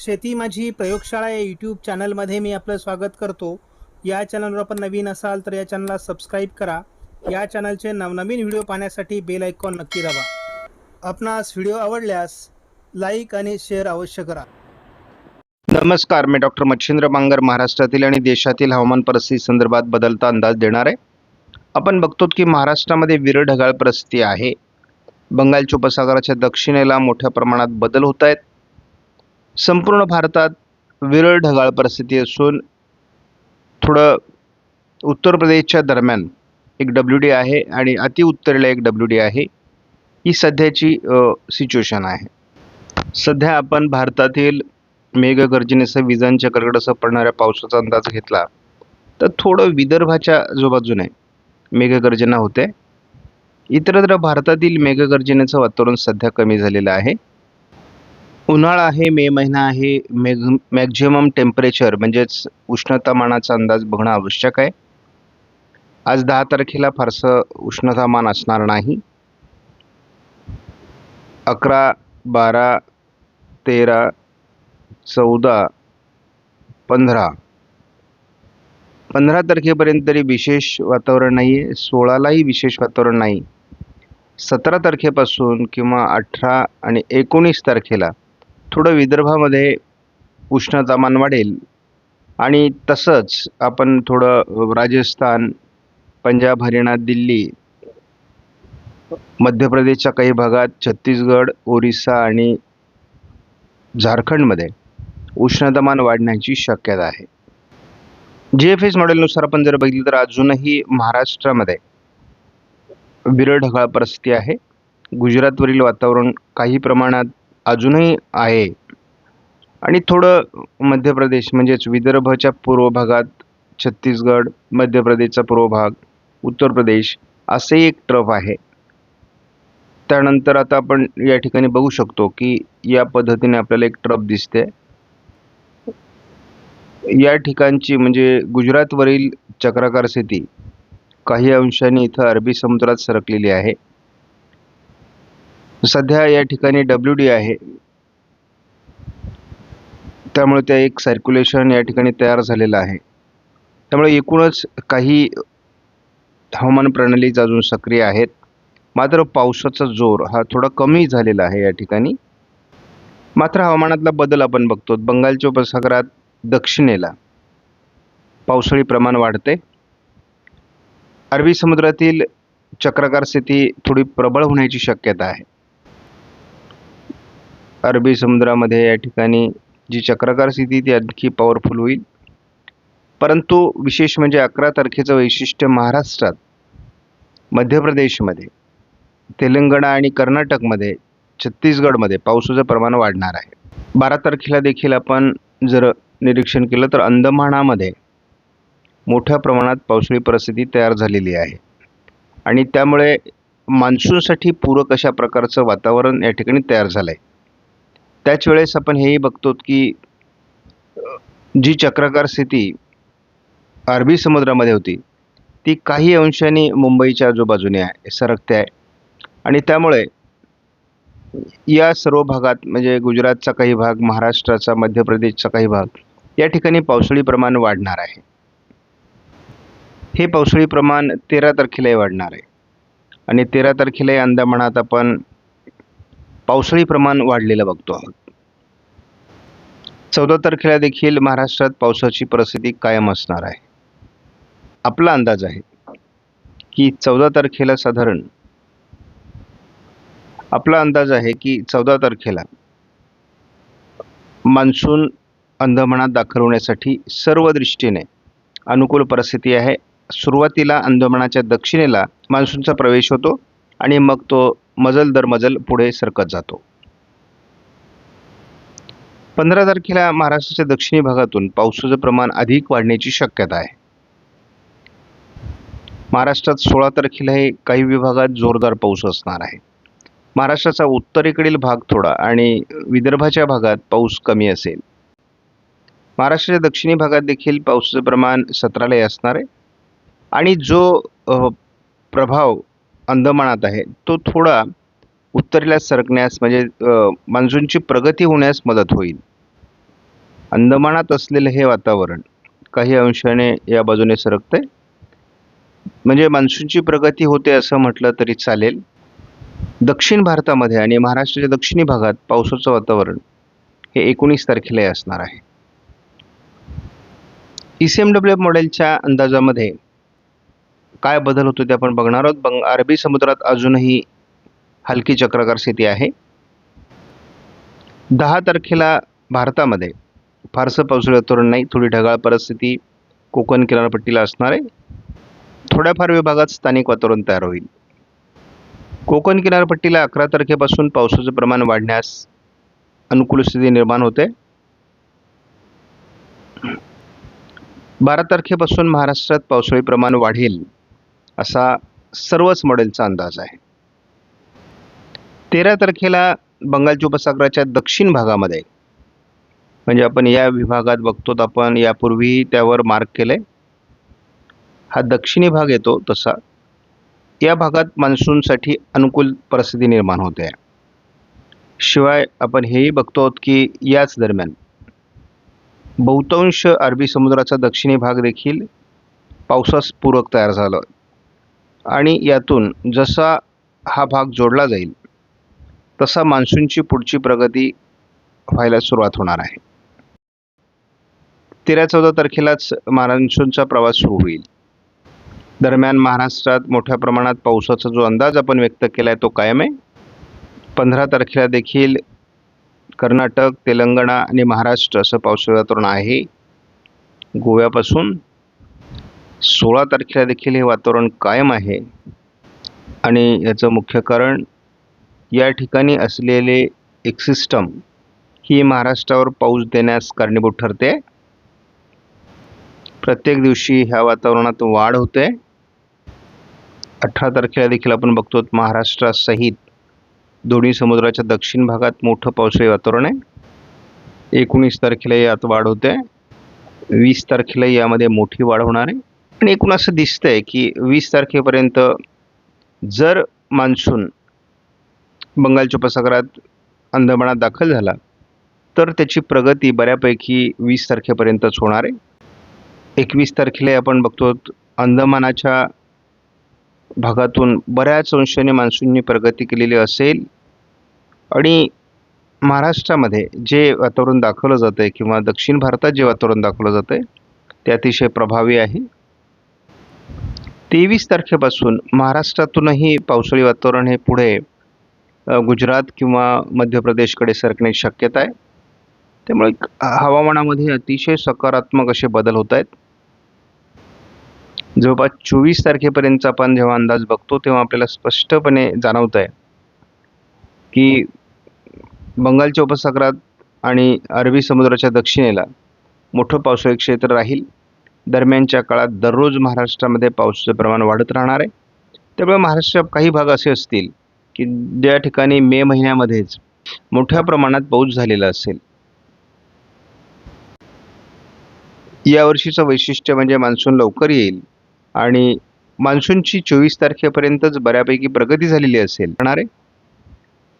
शेती माझी प्रयोगशाळा या यूट्यूब चॅनलमध्ये मी आपलं स्वागत करतो. या चॅनलवर आपण नवीन असाल तर या चॅनलला सबस्क्राईब करा. या चॅनलचे नवनवीन व्हिडिओ पाहण्यासाठी बेल आयकॉन नक्की दाबा. आपणास व्हिडिओ आवडल्यास लाईक आणि शेअर अवश्य करा. नमस्कार मी डॉक्टर मच्छिंद्र बांगर महाराष्ट्रातील आणि देशातील हवामान परिस्थिती संदर्भात बदलता अंदाज देणार आहे. आपण बघतो की महाराष्ट्रामध्ये विरळ ढगाळ परिस्थिती आहे. बंगालच्या उपसागराच्या दक्षिणेला मोठ्या प्रमाणात बदल होत आहेत. संपूर्ण भारतात विरळ ढगाळ परिस्थिती असून थोडं उत्तर प्रदेशच्या दरम्यान एक डब्ल्यू डी आहे आणि अतिउत्तरेला एक डब्ल्यू डी आहे. ही सध्याची सिच्युएशन आहे. सध्या आपण भारतातील मेघगर्जनेसह विजांच्या कडकडासह पडणाऱ्या पावसाचा अंदाज घेतला तर थोडं विदर्भाच्या आजूबाजूने मेघगर्जना होते. इतरत्र भारतातील मेघगर्जनेचं वातावरण सध्या कमी झालेलं आहे. उन्हाळा आहे मे महिना आहे मेघ मॅक्झिमम टेम्परेचर म्हणजेच उष्णतामानाचा अंदाज बघणं आवश्यक आहे. आज दहा तारखेला फारसं उष्णतामान असणार नाही. अकरा बारा तेरा चौदा पंधरा. पंधरा तारखेपर्यंत तरी विशेष वातावरण नाही आहे सोळालाही विशेष वातावरण नाही. सतरा तारखेपासून किंवा अठरा आणि एकोणीस तारखेला थोडं विदर्भामध्ये उष्णतामान वाढेल. आणि तसंच आपण थोडं राजस्थान पंजाब हरियाणा दिल्ली मध्य प्रदेशच्या काही भागात छत्तीसगड ओरिसा आणि झारखंडमध्ये उष्णतामान वाढण्याची शक्यता आहे. जी एफ एस मॉडेलनुसार आपण जर बघितलं तर अजूनही महाराष्ट्रामध्ये विरळ ढगाळ परिस्थिती आहे. गुजरातवरील वातावरण काही प्रमाणात अजूनही आहे. आणि थोडं मध्य प्रदेश म्हणजेच विदर्भाच्या पूर्व भागात छत्तीसगड मध्य प्रदेशचा पूर्व भाग उत्तर प्रदेश असे एक ट्रफ आहे. त्यानंतर आता आपण या ठिकाणी बघू शकतो की या पद्धतीने आपल्याला एक ट्रफ दिसते. या ठिकाणची म्हणजे गुजरातवरील चक्राकार स्थिती काही अंशांनी इथं अरबी समुद्रात सरकलेली आहे. सध्या या ठिकाणी डब्ल्यू डी आहे. त्यामुळे त्या एक सर्क्युलेशन या ठिकाणी तयार झालेलं आहे. त्यामुळे एकूणच काही हवामान प्रणालीज अजून सक्रिय आहेत. मात्र पावसाचा जोर हा थोडा कमी झालेला आहे या ठिकाणी. मात्र हवामानातला बदल आपण बघतो. बंगालच्या उपसागरात दक्षिणेला पावसाळी प्रमाण वाढते. अरबी समुद्रातील चक्राकार स्थिती थोडी प्रबळ होण्याची शक्यता आहे. अरबी समुद्रामध्ये या ठिकाणी जी चक्राकार स्थिती ती आणखी पॉवरफुल होईल. परंतु विशेष म्हणजे अकरा तारखेचं वैशिष्ट्य महाराष्ट्रात मध्य प्रदेशमध्ये तेलंगणा आणि कर्नाटकमध्ये छत्तीसगडमध्ये पावसाचं प्रमाण वाढणार आहे. बारा तारखेला देखील आपण जर निरीक्षण केलं तर अंदमानामध्ये मोठ्या प्रमाणात पावसाळी परिस्थिती तयार झालेली आहे. आणि त्यामुळे मान्सूनसाठी पूरक अशा प्रकारचं वातावरण या ठिकाणी तयार झालं आहे त्याच वेळेस आपण हेही बघतो की जी चक्राकार स्थिती अरबी समुद्रामध्ये होती ती काही अंशाने मुंबईच्या आजूबाजूने आहे सरकते आहे. आणि त्यामुळे या सर्व भागात म्हणजे गुजरातचा काही भाग महाराष्ट्राचा मध्य प्रदेशचा काही भाग या ठिकाणी पावसाळी प्रमाण वाढणार आहे. हे पावसाळी प्रमाण तेरा तारखेलाही वाढणार आहे. आणि तेरा तारखेलाही अंदमानात आपण पावसाळी प्रमाण वाढलेलं बघतो आहोत. चौदा तारखेला देखील महाराष्ट्रात पावसाची परिस्थिती कायम असणार आहे. आपला अंदाज आहे की चौदा तारखेला साधारण आपला अंदाज आहे की चौदा तारखेला मान्सून अंदमानात दाखल होण्यासाठी सर्व दृष्टीने अनुकूल परिस्थिती आहे. सुरुवातीला अंदमानाच्या दक्षिणेला मान्सूनचा प्रवेश होतो आणि मग तो मजल दर मजल पुढे सरकत जातो. पंधरा तारखेला महाराष्ट्राच्या दक्षिणी भागातून पावसाचं प्रमाण अधिक वाढण्याची शक्यता आहे. महाराष्ट्रात सोळा तारखेला हे काही विभागात जोरदार पाऊस असणार आहे. महाराष्ट्राचा उत्तरेकडील भाग थोडा आणि विदर्भाच्या भागात पाऊस कमी असेल. महाराष्ट्राच्या दक्षिणी भागात देखील पावसाचं प्रमाण सतरालाही असणार आहे. आणि जो प्रभाव अंदमानात आहे. तो थोडा उत्तरेला सरकण्यास म्हणजे मान्सूनची प्रगती होण्यास मदत होईल. अंदमानात असलेलं हे वातावरण काही अंशाने या बाजूने सरकतंय. म्हणजे मान्सूनची प्रगती होते असं म्हटलं तरी चालेल. दक्षिण भारतामध्ये आणि महाराष्ट्राच्या दक्षिणी भागात पावसाचं वातावरण हे एकोणीस तारखेला असणार आहे. E C M W F मॉडेलच्या अंदाजामध्ये काय बदल होतो ते आपण बघणार आहोत. बंग अरबी समुद्रात अजूनही हलकी चक्राकार स्थिती आहे. दहा तारखेला भारतामध्ये फारसं पावसाळी वातावरण नाही थोडी ढगाळ परिस्थिती कोकण किनारपट्टीला असणार आहे. थोड्याफार विभागात स्थानिक वातावरण तयार होईल. कोकण किनारपट्टीला अकरा तारखेपासून पावसाचं प्रमाण वाढण्यास अनुकूल स्थिती निर्माण होते. बारा तारखेपासून महाराष्ट्रात पावसाळी प्रमाण वाढेल. असा सर्वच मॉडेलचा अंदाज आहे. तेरा तारखेला बंगालच्या उपसागराच्या दक्षिण भागामध्ये म्हणजे आपण या विभागात बघतो आपण यापूर्वी त्यावर मार्क केलंय. हा दक्षिणी भाग येतो तसा. या भागात मान्सूनसाठी अनुकूल परिस्थिती निर्माण होते. शिवाय आपण हेही बघतो आहोत की याच दरम्यान बहुतांश अरबी समुद्राचा दक्षिणी भाग देखील पावसास पूरक तयार झाला. आणि यातून जसा हा भाग जोडला जाईल तसा मान्सूनची पुढची प्रगती व्हायला सुरुवात होणार आहे. तेरा चौदा तारखेलाच मान्सूनचा प्रवास सुरू होईल. दरम्यान महाराष्ट्रात मोठ्या प्रमाणात पावसाचा जो अंदाज आपण व्यक्त केला आहे तो कायम आहे. पंधरा तारखेला देखील कर्नाटक तेलंगणा आणि महाराष्ट्र असं पावसाळा तरुण आहे. गोव्यापासून सोळा तारखेला देखील हे वातावरण कायम आहे. आणि याचं मुख्य कारण या ठिकाणी असलेले एक सिस्टम ही महाराष्ट्रावर पाऊस देण्यास कारणीभूत ठरते. प्रत्येक दिवशी ह्या वातावरणात वाढ होते. अठरा तारखेला देखील आपण बघतो महाराष्ट्रासहित दोन्ही समुद्राच्या दक्षिण भागात मोठं पावसाळी वातावरण आहे. एकोणीस तारखेला यात वाढ होते. वीस तारखेला यामध्ये मोठी वाढ होणार आहे. आणि एकूण असं दिसतंय की वीस तारखेपर्यंत जर मान्सून बंगालच्या उपसागरात अंदमानात दाखल झाला तर त्याची प्रगती बऱ्यापैकी वीस तारखेपर्यंतच होणार आहे. एकवीस तारखेला आपण बघतो अंदमानाच्या भागातून बऱ्याच अंशाने मान्सूननी प्रगती केलेली असेल. आणि महाराष्ट्रामध्ये जे वातावरण दाखवलं जातं आहे किंवा दक्षिण भारतात जे वातावरण दाखवलं जातं आहे ते अतिशय प्रभावी आहे. तेवीस तारखेपासून महाराष्ट्रातूनही पावसाळी वातावरण हे पुढे गुजरात किंवा मध्य प्रदेशकडे सरकण्याची शक्यता आहे. त्यामुळे हवामानामध्ये अतिशय सकारात्मक असे बदल होत आहेत. जवळपास चोवीस तारखेपर्यंत आपण जेव्हा अंदाज बघतो तेव्हा आपल्याला स्पष्टपणे जाणवत आहे की बंगालच्या उपसागरात आणि अरबी समुद्राच्या दक्षिणेला मोठं पावसाळी क्षेत्र राहील. दरम्यानच्या काळात दररोज महाराष्ट्रामध्ये पावसाचं प्रमाण वाढत राहणार आहे. त्यामुळे महाराष्ट्रात काही भाग असे असतील की ज्या ठिकाणी मे महिन्यामध्येच मोठ्या प्रमाणात पाऊस झालेला असेल. यावर्षीचं वैशिष्ट्य म्हणजे मान्सून लवकर येईल आणि मान्सूनची चोवीस तारखेपर्यंतच बऱ्यापैकी प्रगती झालेली असेल. होणार आहे.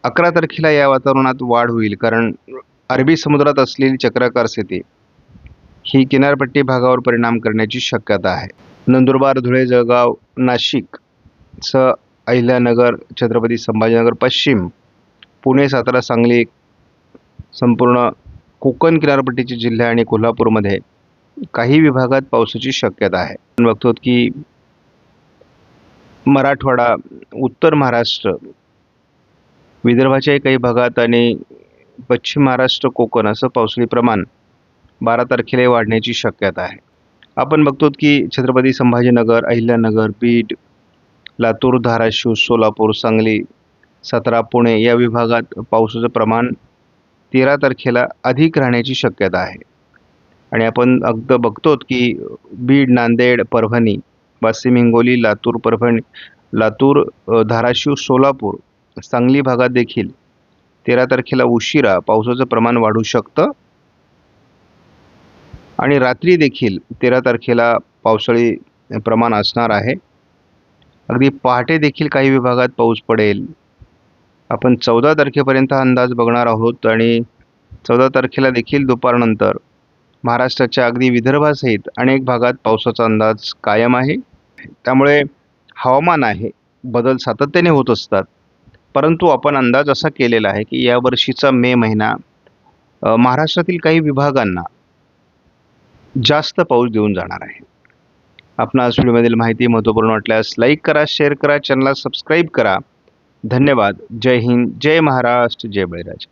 अकरा तारखेला या वातावरणात वाढ होईल कारण अरबी समुद्रात असलेली चक्राकार स्थिती ही किनारपट्टी भागावर परिणाम करण्याची शक्यता आहे. नंदुरबार धुळे जळगाव नाशिक स अहिल्यानगर छत्रपती संभाजीनगर पश्चिम पुणे सातारा सांगली संपूर्ण कोकण किनारपट्टीचे जिल्हे आणि कोल्हापूरमध्ये काही विभागात पावसाची शक्यता आहे. आपण बघतो की मराठवाडा उत्तर महाराष्ट्र विदर्भाच्याही काही भागात आणि पश्चिम महाराष्ट्र कोकण असं पावसाळी प्रमाण बारा तारखेला वाढण्याची शक्यता आहे. आपण बघतो की छत्रपती संभाजीनगर अहिल्यानगर बीड लातूर धाराशिव सोलापूर सांगली सातारा पुणे या विभागात पावसाचं प्रमाण तेरा तारखेला अधिक राहण्याची शक्यता आहे. आणि आपण अगदी बघतो की बीड नांदेड परभणी वाशिम हिंगोली लातूर परभणी लातूर धाराशिव सोलापूर सांगली भागात देखील तेरा तारखेला उशिरा पावसाचं प्रमाण वाढू शकतं. आणि रात्री देखील तेरा तारखेला पावसाळी प्रमाण असणार आहे. अगदी पहाटे देखील काही विभागात पाऊस पडेल. आपण चौदा तारखेपर्यंत हा अंदाज बघणार आहोत आणि चौदा तारखेला देखील दुपारनंतर महाराष्ट्राच्या अगदी विदर्भासहित अनेक भागात पावसाचा अंदाज कायम आहे. त्यामुळे हवामान आहे बदल सातत्याने होत असतात. परंतु आपण अंदाज असा केलेला आहे की यावर्षीचा मे महिना महाराष्ट्रातील काही विभागांना जास्त पाऊस देऊन जाणार आहे. आपणास व्हिडिओमधील माहिती महत्त्वपूर्ण वाटल्यास लाईक करा शेअर करा चॅनलला सबस्क्राईब करा. धन्यवाद. जय हिंद. जय महाराष्ट्र. जय बळीराजा.